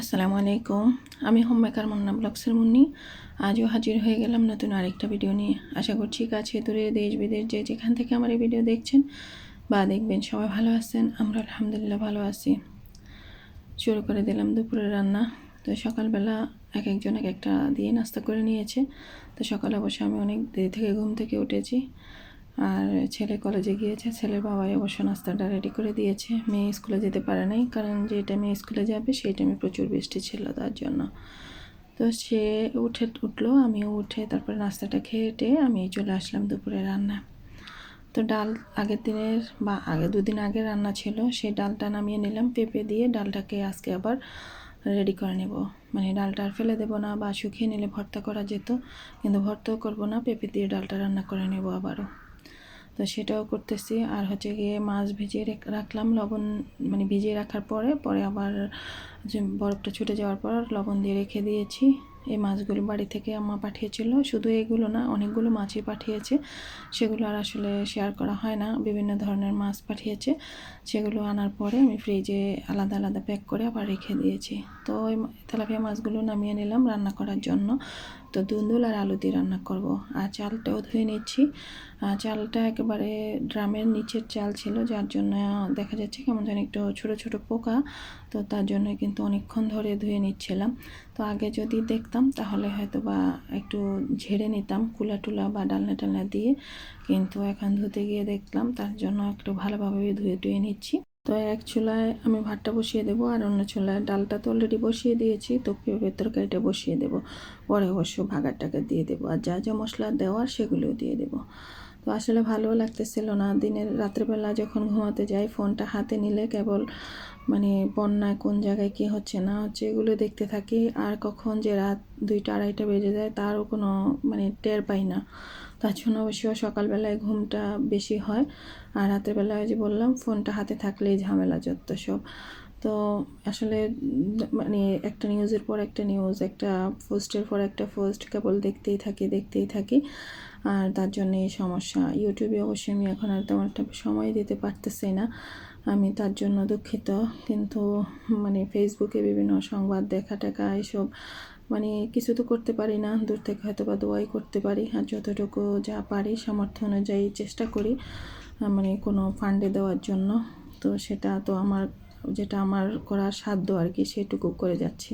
আসসালামু আলাইকুম। আমি হোম মেকার মুন্না ব্লগসের মুন্নি। আজও হাজির হয়ে গেলাম নতুন আরেকটা ভিডিও নিয়ে। আশা করছি কাছে দূরে দেশ, বিদেশ যে যেখান থেকে আমার এই ভিডিও দেখছেন বা দেখবেন সবাই ভালো আছেন। আমরা আলহামদুলিল্লাহ ভালো আছি। শুরু করে দিলাম দুপুরের রান্না। তো সকালবেলা এক একজন এক একটা দিয়ে নাস্তা করে নিয়েছে। তো সকালে অবশ্য আমি অনেক দেরি থেকে ঘুম থেকে উঠেছি। আর ছেলে কলেজে গিয়েছে, ছেলের বাবাই অবশ্য নাস্তাটা রেডি করে দিয়েছে। মেয়ে স্কুলে যেতে পারে নাই, কারণ যে টাইমে স্কুলে যাবে, সেই টাইমে প্রচুর বৃষ্টি ছিল তার জন্য। তো সে উঠে, উঠল, আমিও উঠে তারপরে নাস্তাটা খেয়ে আমি চলে আসলাম দুপুরে রান্না। তো ডাল আগের দিনের বা আগে দুদিন আগে রান্না ছিল, সেই ডালটা নামিয়ে নিলাম, পেঁপে দিয়ে ডালটাকে আজকে আবার রেডি করে নেব। মানে ডালটা আর ফেলে দেবো না বা শুকিয়ে নিলে ভর্তা করা যেত, কিন্তু ভর্তাও করব না, পেঁপে দিয়ে ডালটা রান্না করে নেব আবারও। তো সেটাও করতেছি। আর হচ্ছে গিয়ে মাছ ভিজিয়ে রাখলাম লবণ মানে ভিজিয়ে রাখার পরে পরে আবার বরফটা ছুটে যাওয়ার পর লবণ দিয়ে রেখে দিয়েছি। এই মাছগুলো বাড়ি থেকে আম্মা পাঠিয়েছিল। শুধু এগুলো না, অনেকগুলো মাছই পাঠিয়েছে। সেগুলো আর আসলে শেয়ার করা হয় না। বিভিন্ন ধরনের মাছ পাঠিয়েছে। সেগুলো আনার পরে আমি ফ্রিজে আলাদা আলাদা প্যাক করে আবার রেখে দিয়েছি। তো ওই তেলাপিয়া মাছগুলো নামিয়ে নিলাম রান্না করার জন্য। তো দুন্দুল আর আলু দিয়ে রান্না করব। আর চালটাও ধুয়ে নিচ্ছি। চালটা একেবারে ড্রামের নিচের চাল ছিল, যার জন্য দেখা যাচ্ছে কেমন জানি একটু ছোটো ছোটো পোকা। তো তার জন্য কিন্তু অনেকক্ষণ ধরে ধুয়ে নিচ্ছিলাম। তো আগে যদি দেখতাম তাহলে হয়তো বা একটু ঝেড়ে নিতাম কুলা টুলা বা ডালনা টালনা দিয়ে। কিন্তু এখন ধুতে গিয়ে দেখলাম তার জন্য একটু ভালোভাবে ধুয়ে টুয়ে নিচ্ছি। তো এক চুলায় আমি ভাতটা বসিয়ে দেবো আর অন্য চুলায় ডালটা তো অলরেডি বসিয়ে দিয়েছি, তো পেঁপের তরকারিটা বসিয়ে দেবো? পরে অবশ্য ভাগারটাকে দিয়ে দেবো। আর যা যা মশলা দেওয়ার সেগুলোও দিয়ে দেবো। তো আসলে ভালোও লাগতেছিল না। দিনের রাত্রেবেলা যখন ঘুমাতে যাই, ফোনটা হাতে নিলে কেবল মানে বন্যায় কোন জায়গায় কী হচ্ছে না হচ্ছে এগুলো দেখতে থাকি। আর কখন যে রাত দুইটা, আড়াইটা বেজে যায় তারও কোনো মানে টের পাই না। তার জন্য অবশ্য সকালবেলায় ঘুমটা বেশি হয়। আর রাতের বেলায় যে বললাম, ফোনটা হাতে থাকলেই ঝামেলা যত সব। তো আসলে মানে একটা নিউজের পর একটা নিউজ একটা পোস্টের পর একটা পোস্ট কেবল দেখতেই থাকি দেখতেই থাকি। আর তার জন্য এই সমস্যা। ইউটিউবে অবশ্যই আমি এখন আর তেমন একটা সময় দিতে পারতেছি না। আমি তার জন্য দুঃখিত। কিন্তু মানে ফেসবুকে বিভিন্ন সংবাদ দেখা টাকা এসব মানে কিছু তো করতে পারি না। দূর থেকে হয়তো বা দোয়াই করতে পারি। আর যতটুকু যা পারি সামর্থ্য অনুযায়ী চেষ্টা করি মানে কোনো ফান্ডে দেওয়ার জন্য। তো সেটা তো আমার যেটা আমার করার সাধ্য আর কি, সেটুকু করে যাচ্ছি।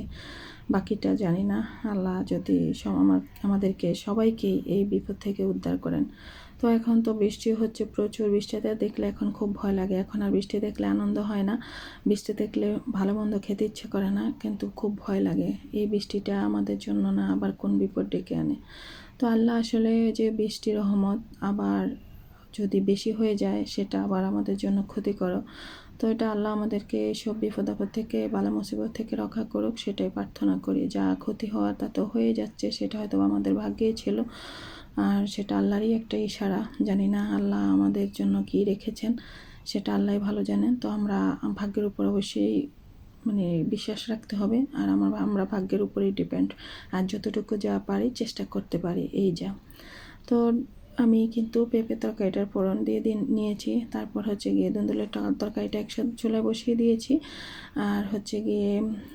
বাকিটা জানি না। আল্লাহ যদি সব আমার, আমাদেরকে সবাইকে এই বিপদ থেকে উদ্ধার করেন। তো এখন তো বৃষ্টি হচ্ছে প্রচুর। বৃষ্টিতে দেখলে এখন খুব ভয় লাগে। এখন আর বৃষ্টি দেখলে আনন্দ হয় না। বৃষ্টি দেখলে ভালো মন্দ খেতে ইচ্ছে করে না, কিন্তু খুব ভয় লাগে। এই বৃষ্টিটা আমাদের জন্য না, আবার কোন বিপদ ডেকে আনে। তো আল্লাহ আসলে যে বৃষ্টি রহমত, আবার যদি বেশি হয়ে যায়, সেটা আবার আমাদের জন্য ক্ষতি ক্ষতিকর। তো এটা আল্লাহ আমাদেরকে সব বিপদ আপদ থেকে, বালা মুসিবত থেকে রক্ষা করুক, সেটাই প্রার্থনা করি। যা ক্ষতি হওয়ার তা তো হয়ে যাচ্ছে, সেটা হয়তো আমাদের ভাগ্যেই ছিল। আর সেটা আল্লাহরই একটা ইশারা। জানি না আল্লাহ আমাদের জন্য কি রেখেছেন, সেটা আল্লাহ ভালো জানেন। তো আমরা ভাগ্যের উপর অবশ্যই মানে বিশ্বাস রাখতে হবে। আর আমার আমরা ভাগ্যের উপরেই ডিপেন্ড আর যতটুকু যা পারি, চেষ্টা করতে পারি। এই যা। তো আমি কিন্তু পেঁপে তরকারিটার ফোড়ন দিয়ে দিন, নিয়েছি। তারপর হচ্ছে গিয়ে দুন্দুলের তরকারিটা একসাথে চুলায় বসিয়ে দিয়েছি। আর হচ্ছে গিয়ে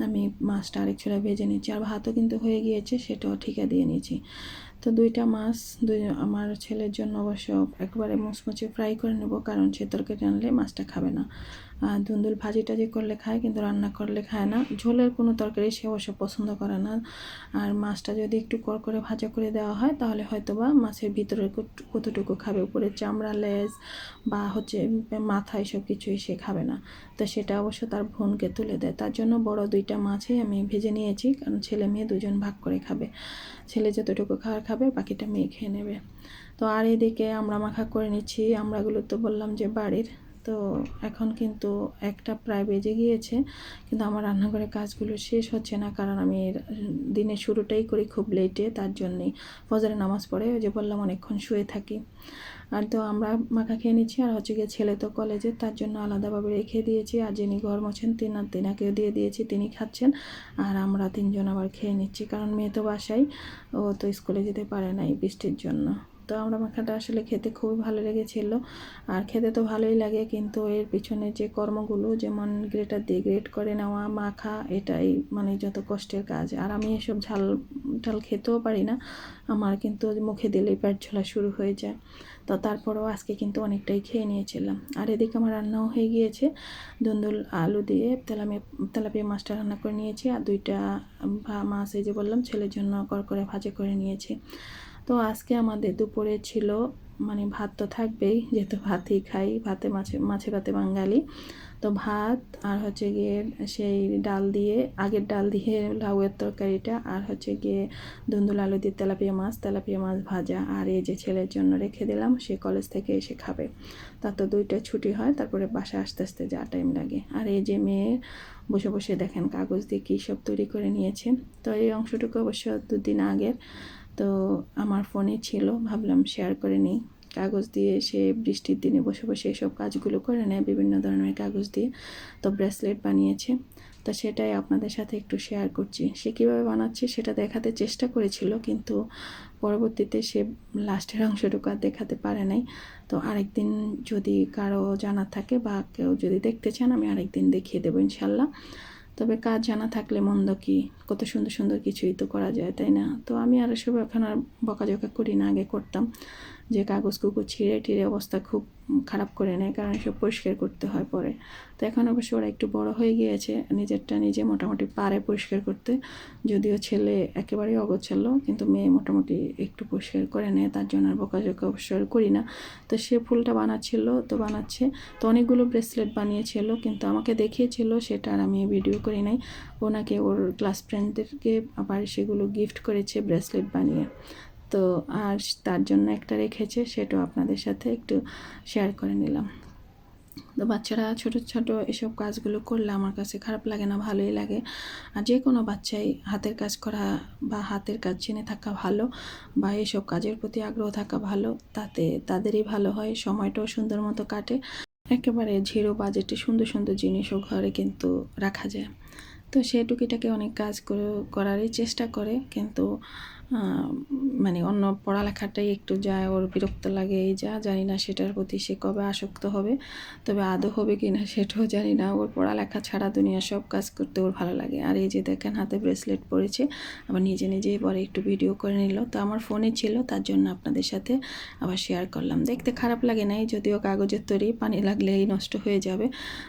আমি মাছটা আরেক চুলায় ভেজে নিয়েছি আর ভাতও কিন্তু হয়ে গিয়েছে, সেটাও ঠিকা দিয়ে নিয়েছি। তো দুইটা মাছ দুই, আমার ছেলের জন্য অবশ্য একবারে মুচমুচে ফ্রাই করে নেব, কারণ সে তরকারি আনলে মাছটা খাবে না। আর ধুন্দুল ভাজি টাজি করলে খায়, কিন্তু রান্না করলে খায় না। ঝোলের কোনো তরকারি সে অবশ্য পছন্দ করে না। আর মাছটা যদি একটু কর করে ভাজা করে দেওয়া হয়, তাহলে হয়তো বা মাছের ভিতরে কতটুকু খাবে? উপরে চামড়া, লেজ বা হচ্ছে মাথা এসব কিছুই সে খাবে না। তো সেটা অবশ্য তার বোনকে তুলে দেয়। তার জন্য বড় দুইটা মাছই আমি ভেজে নিয়েছি, কারণ ছেলে মেয়ে দুজন ভাগ করে খাবে। ছেলে যতটুকু খাওয়ার খাবে, বাকিটা মেয়ে খেয়ে নেবে। তো আর এদিকে আমরা মাখা করে নিচ্ছি। আমরাগুলো তো বললাম যে বাড়ির। তো এখন কিন্তু একটা প্রায় বেজে গিয়েছে, কিন্তু আমার রান্নাঘরের কাজগুলো শেষ হচ্ছে না, কারণ আমি দিনের শুরুটাই করি খুব লেটে তার জন্যেই। ফজরে নামাজ পড়ে, ওই যে বললাম, অনেকক্ষণ শুয়ে থাকি। আর তো আমরা মাখা খেয়ে নিচ্ছি, আর হচ্ছে গিয়ে ছেলে তো কলেজে তার জন্য আলাদাভাবে রেখে দিয়েছি, আর যিনি ঘর মোছেন, তিনার, তিনাকেও দিয়ে দিয়েছি, তিনি খাচ্ছেন। আর আমরা তিনজন আবার খেয়ে নিচ্ছি, কারণ মেয়ে তো বাসায়, ও তো স্কুলে যেতে পারে না এই বৃষ্টির জন্য। তো আমরা মাখাটা আসলে খেতে খুবই ভালো লেগেছিল। আর খেতে তো ভালোই লাগে, কিন্তু এর পিছনে যে কর্মগুলো, যেমন গ্রেটার দিয়ে গ্রেট করে নেওয়া, মাখা, এটাই মানে যত কষ্টের কাজ। আর আমি এসব ঝাল টাল খেতেও পারি না, আমার কিন্তু মুখে দিলেই পেট ঝোলা শুরু হয়ে যায়। তো তারপরেও আজকে কিন্তু অনেকটাই খেয়ে নিয়েছিলাম। আর এদিকে আমার রান্নাও হয়ে গিয়েছে। দুন্দুল আলু দিয়ে তেলামিয়া তেলাপিয়া মাছটা রান্না করে নিয়েছি। আর দুইটা মাছ এই যে বললাম, ছেলের জন্য কর করে ভাজি করে নিয়েছি। তো আজকে আমাদের দুপুরে ছিল মানে ভাত তো থাকবেই, যেহেতু ভাতই খাই, ভাতে মাছে মাছে ভাতে বাঙালি। তো ভাত আর হচ্ছে গিয়ে সেই ডাল দিয়ে, আগের ডাল দিয়ে লাউয়ের তরকারিটা আর হচ্ছে গিয়ে ধুন্দুল আলু দিয়ে তেলাপিয়া মাছ তেলাপিয়া মাছ ভাজা। আর এই যে ছেলের জন্য রেখে দিলাম, সে কলেজ থেকে এসে খাবে। তার তো দুইটা ছুটি হয়, তারপরে বাসা আসতে আসতে যা টাইম লাগে। আর এই যে মেয়ে, বসে বসে দেখেন কাগজ দিয়ে কী সব তৈরি করে নিয়েছে। তো এই অংশটুকু অবশ্য দুদিন আগের। তো আমার ফোনে ছিল, ভাবলাম শেয়ার করে নিই। কাগজ দিয়ে সে বৃষ্টির দিনে বসে বসে এসব কাজগুলো করে নেয়, বিভিন্ন ধরনের কাগজ দিয়ে তো ব্রেসলেট বানিয়েছে। তো সেটাই আপনাদের সাথে একটু শেয়ার করছি। সে কীভাবে বানাচ্ছে সেটা দেখাতে চেষ্টা করেছিল, কিন্তু পরবর্তীতে সে লাস্টের অংশটুকু আর দেখাতে পারে নাই। তো আরেকদিন যদি কারও জানা থাকে বা কেউ যদি দেখতে চান, আমি আরেকদিন দেখিয়ে দেবো ইনশাল্লাহ। তবে কাজ জানা থাকলে মন্দ কি? কত সুন্দর সুন্দর কিছুই তো করা যায়, তাই না? তো আমি আর সব এখন আর বকাঝকা করি না, আগে করতাম। যে কাগজ কুকুর ছিঁড়ে টিড়ে অবস্থা খুব খারাপ করে নেয়, কারণ এসব পরিষ্কার করতে হয় পরে। তো এখন অবশ্য ওরা একটু বড় হয়ে গিয়েছে, নিজেরটা নিজে মোটামুটি পারে পরিষ্কার করতে। যদিও ছেলে একেবারেই অগোছালো, কিন্তু মেয়ে মোটামুটি একটু পরিষ্কার করে নেয়, তার জন্য আর বকাঝকা অবশ্য করি না। তো সে ফুলটা বানাচ্ছিল, তো বানাচ্ছে। তো অনেকগুলো ব্রেসলেট বানিয়েছিল, কিন্তু আমাকে দেখিয়েছিল, সেটা আর আমি ভিডিও করি নাই। ওনাকে ওর ক্লাস ফ্রেন্ডদেরকে আবার সেগুলো গিফট করেছে ব্রেসলেট বানিয়ে। তো আর তার জন্য একটা রেখেছে, সেটাও আপনাদের সাথে একটু শেয়ার করে নিলাম। তো বাচ্চারা ছোট ছোট এসব কাজগুলো করলে আমার কাছে খারাপ লাগে না, ভালোই লাগে। আর যে কোনো বাচ্চাই হাতের কাজ করা বা হাতের কাজ জেনে থাকা ভালো বা এসব কাজের প্রতি আগ্রহ থাকা ভালো, তাতে তাদেরই ভালো হয়, সময়টাও সুন্দর মতো কাটে। একেবারে জিরো বাজেটে সুন্দর সুন্দর জিনিসও ঘরে কিন্তু রাখা যায়। তো সে টুকিটাকে অনেক কাজ করে করারই চেষ্টা করে, কিন্তু মানে অন্য পড়ালেখাটাই একটু যায়, ওর বিরক্ত লাগে, এই যা, জানি না সেটার প্রতি সে কবে আসক্ত হবে, তবে আদৌ হবে কি না সেটাও জানি না। ওর পড়ালেখা ছাড়া দুনিয়া সব কাজ করতে ওর ভালো লাগে। আর এই যে দেখেন, হাতে ব্রেসলেট পরেছে, আবার নিজে নিজেই পরে একটু ভিডিও করে নিল। তো আমার ফোনে ছিল, তার জন্য আপনাদের সাথে আবার শেয়ার করলাম। দেখতে খারাপ লাগে নাই, যদিও কাগজের তৈরি, পানি লাগলেই নষ্ট হয়ে যাবে।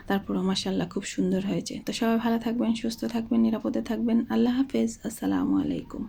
তারপর মাসাল্লাহ খুব সুন্দর হয়েছে। তো সবাই ভালো থাকবেন, সুস্থ থাকবেন, নিরাপদে থাকবেন। আল্লাহ হাফেজ, আসসালামু আলাইকুম।